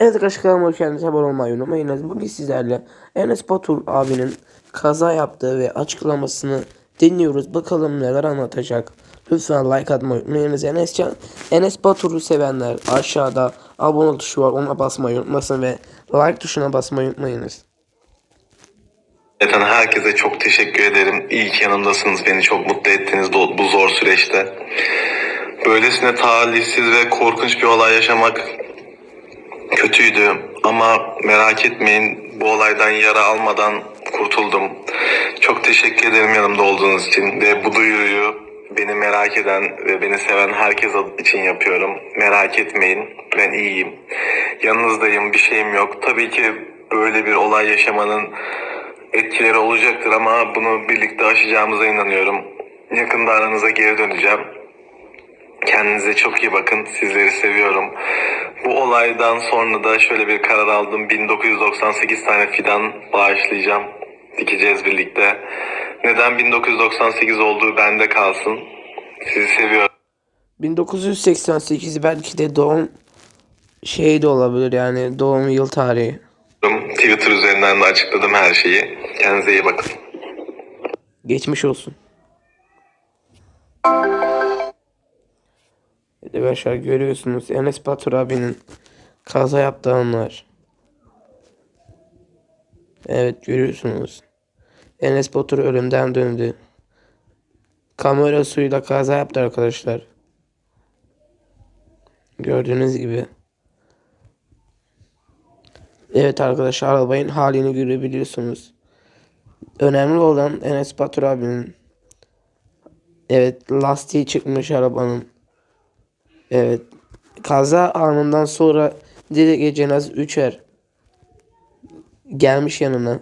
Evet arkadaşlar kanalıma geldiniz. Abone olmayı unutmayınız. Bugün sizlerle Enes Batur abinin kaza yaptığı ve açıklamasını dinliyoruz. Bakalım neler anlatacak. Lütfen like atmayı unutmayınız. Enes, Can- Enes Batur'u sevenler aşağıda abone tuşu var. Ona basmayı unutmasın ve like tuşuna basmayı unutmayınız. Zaten herkese çok teşekkür ederim. İyi ki yanımdasınız. Beni çok mutlu ettiniz bu zor süreçte. Böylesine talihsiz ve korkunç bir olay yaşamak kötüydü. Ama merak etmeyin bu olaydan yara almadan kurtuldum. Çok teşekkür ederim yanımda olduğunuz için ve bu duyuruyu beni merak eden ve beni seven herkes için yapıyorum. Merak etmeyin ben iyiyim. Yanınızdayım bir şeyim yok. Tabii ki böyle bir olay yaşamanın etkileri olacaktır ama bunu birlikte aşacağımıza inanıyorum. Yakında aranıza geri döneceğim. Kendinize çok iyi bakın. Sizleri seviyorum. Bu olaydan sonra da şöyle bir karar aldım. 1998 tane fidan bağışlayacağım. Dikeceğiz birlikte. Neden 1998 olduğu bende kalsın. Sizi seviyorum. 1988 belki de doğum şey de olabilir yani doğum yıl tarihi. Twitter üzerinden de açıkladım her şeyi. Kendinize iyi bakın. Geçmiş olsun. Evet arkadaşlar görüyorsunuz Enes Batur abinin kaza yaptığı anlar. Evet görüyorsunuz. Enes Batur ölümden döndü. Kamera suyla kaza yaptı arkadaşlar. Gördüğünüz gibi. Evet arkadaşlar arabanın halini görebiliyorsunuz. Önemli olan Enes Batur abinin Evet lastiği çıkmış arabanın. Evet kaza anından sonra direkt cenaze üçer gelmiş yanına.